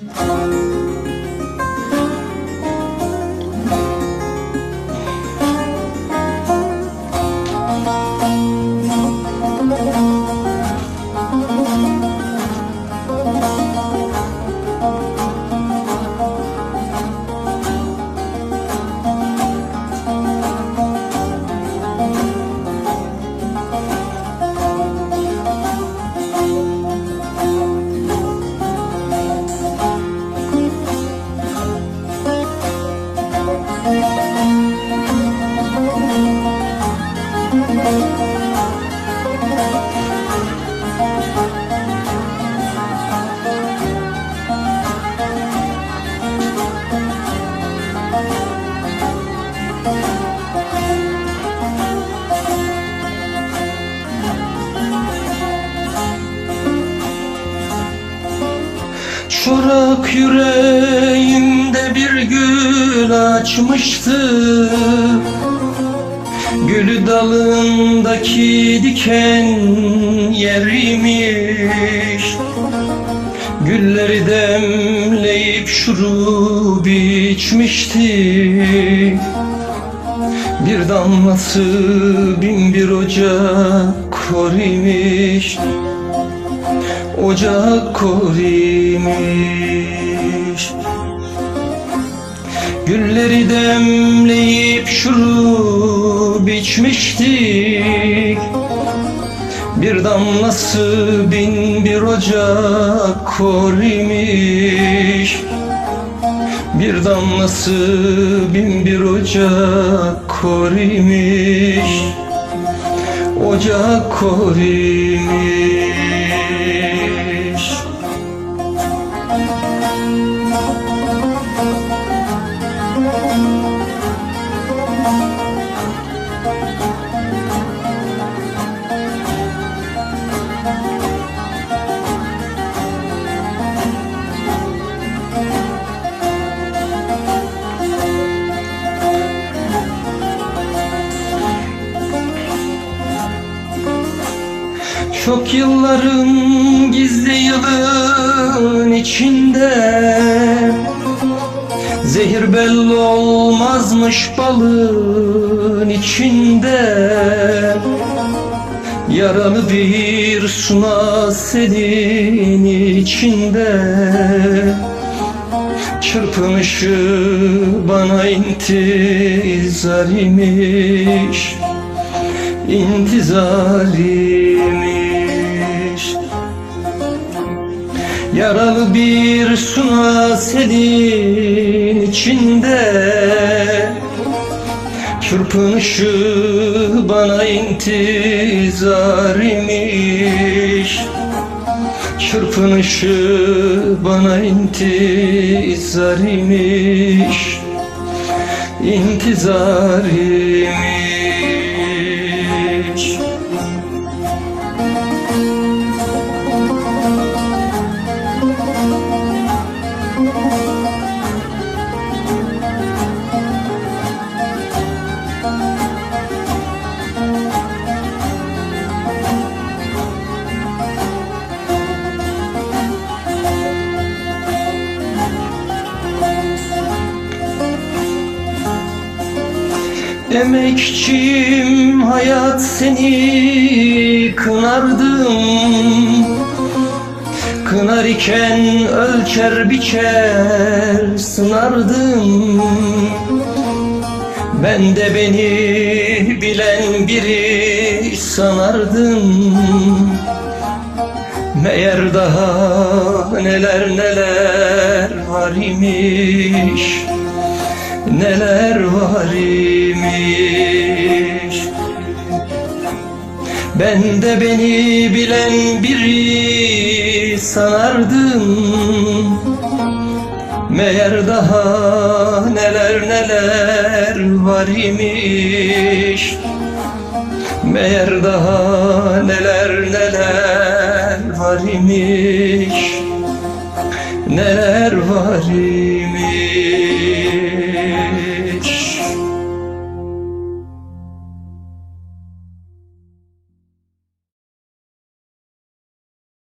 Oh. Çorak yüreğimde bir gül açmıştı. Gülü dalındaki diken yerimiş Gülleri demleyip şurup içmişti. Bir damlası bin bir ocak kor Ocak imiş Gülleri demleyip şurup içmiştik. Bir damlası bin bir ocak kor Bir damlası bin bir ocak kor imiş Ocak kor Yeah. Çok yılların gizli yılın içinde Zehir belli olmazmış balın içinde Yaralı bir suna senin içinde Çırpınışı bana intizar imiş İntizar imiş Yaralı bir suna senin içinde. Çırpınışı bana intizar imiş. Çırpınışı bana intizar imiş. İntizar imiş Emekçim hayat seni kınardım. Kınar iken ölçer biçer sınardım. Ben de beni bilen biri sanardım. Meğer daha neler neler var imiş Neler var imiş? Ben de beni bilen biri sanardım. Meğer daha neler neler var imiş? Meğer daha neler neler var imiş? Neler var imiş